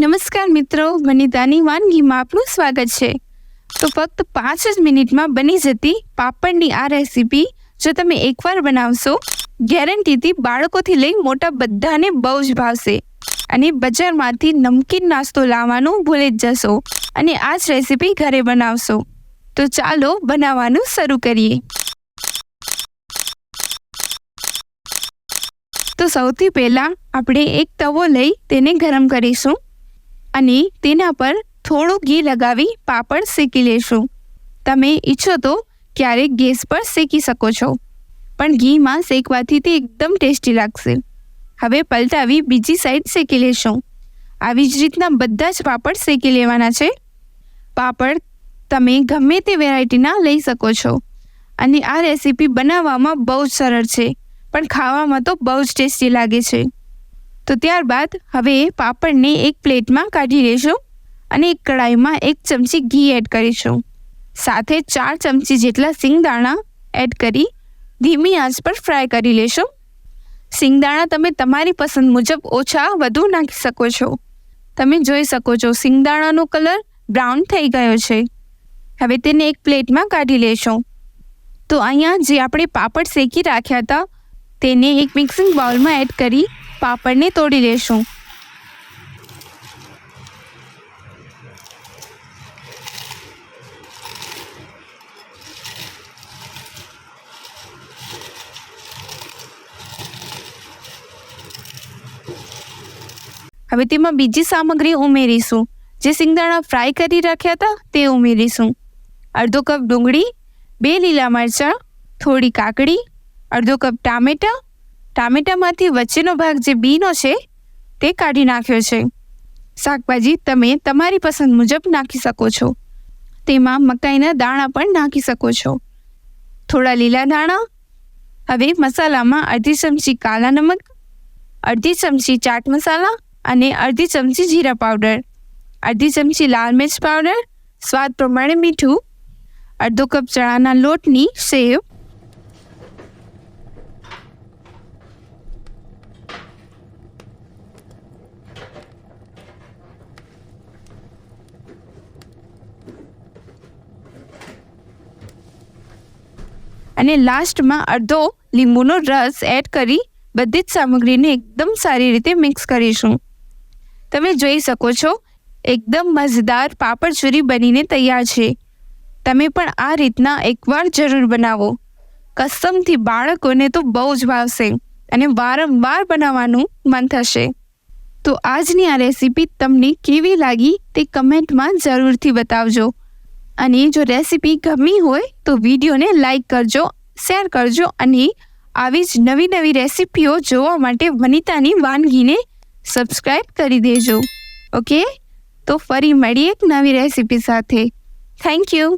નમસ્કાર મિત્રો, વનિતાની વાનગીમાં આપનું સ્વાગત છે. તો ફક્ત પાંચ જ મિનિટમાં બની જતી પાપડની આ રેસીપી જો તમે એકવાર બનાવશો, ગેરંટીથી બાળકોથી લઈ મોટા બધાને બહુ જ ભાવશે. અને બજારમાંથી નમકીન નાસ્તો લાવવાનું ભૂલી જ જશો અને આ જ રેસીપી ઘરે બનાવશો. તો ચાલો બનાવવાનું શરૂ કરીએ. તો સૌથી પહેલાં આપણે એક તવો લઈ તેને ગરમ કરીશું. અને તેના પર થોડું ઘી લગાવી પાપડ શેકી લેશું. તમે ઈચ્છો તો ક્યારેક ગેસ પર શેકી શકો છો, પણ ઘીમાં શેકવાથી તે એકદમ ટેસ્ટી લાગશે. હવે પલટાવી બીજી સાઈડ શેકી લેશું. આવી જ રીતના બધા જ પાપડ શેકી લેવાના છે. પાપડ તમે ગમે તે વેરાયટીના લઈ શકો છો. અને આ રેસીપી બનાવવામાં બહુ જ સરળ છે, પણ ખાવામાં તો બહુ જ ટેસ્ટી લાગે છે. તો ત્યારબાદ હવે પાપડને એક પ્લેટમાં કાઢી લેશું અને એક કડાઈમાં એક ચમચી ઘી એડ કરીશું. સાથે ચાર ચમચી જેટલા સિંગદાણા એડ કરી ધીમી આંચ પર ફ્રાય કરી લેશું. સિંગદાણા તમે તમારી પસંદ મુજબ ઓછા વધુ નાખી શકો છો. તમે જોઈ શકો છો સિંગદાણાનો કલર બ્રાઉન થઈ ગયો છે. હવે તેને એક પ્લેટમાં કાઢી લેશું. તો અહીંયા જે આપણે પાપડ શેકી રાખ્યા હતા, તેને એક મિક્સિંગ બાઉલમાં એડ કરી પાપડને તોડી લેશું. હવે તેમાં બીજી સામગ્રી ઉમેરીશું. જે સિંગદાણા ફ્રાય કરી રાખ્યા હતા, તે ઉમેરીશું. અડધો કપ ડુંગળી, બે લીલા મરચાં, થોડી કાકડી, અડધો કપ ટામેટાં ટામેટામાંથી વચ્ચેનો ભાગ જે બીનો છે, તે કાઢી નાખ્યો છે. શાકભાજી તમે તમારી પસંદ મુજબ નાખી શકો છો. તેમાં મકાઈના દાણા પણ નાખી શકો છો. થોડા લીલા દાણા, હવે મસાલામાં અડધી ચમચી કાલા નમક, અડધી ચમચી ચાટ મસાલા અને અડધી ચમચી જીરા પાવડર, અડધી ચમચી લાલ મિર્ચ પાવડર, સ્વાદ પ્રમાણે મીઠું, અડધો કપ ચણાના લોટની સેવ અને લાસ્ટમાં અડધો લીંબુનો રસ એડ કરી બધી જ સામગ્રીને એકદમ સારી રીતે મિક્સ કરીશું. તમે જોઈ શકો છો, એકદમ મજેદાર પાપડ ચૂરી બનીને તૈયાર છે. તમે પણ આ રીતના એકવાર જરૂર બનાવો. કસમથી બાળકોને તો બહુ જ ભાવશે અને વારંવાર બનાવવાનું મન થશે. તો આજની આ રેસીપી તમને કેવી લાગી તે કમેન્ટમાં જરૂરથી બતાવજો. અને જો રેસીપી ગમી હોય તો વિડીયોને લાઈક કરજો શેર કરજો અને આવી જ નવી નવી રેસીપીઓ જોવા માટે વનિતાની વાનગીને સબસ્ક્રાઈબ કરી દેજો. ઓકે તો ફરી મળીએ એક નવી રેસીપી સાથે. Thank you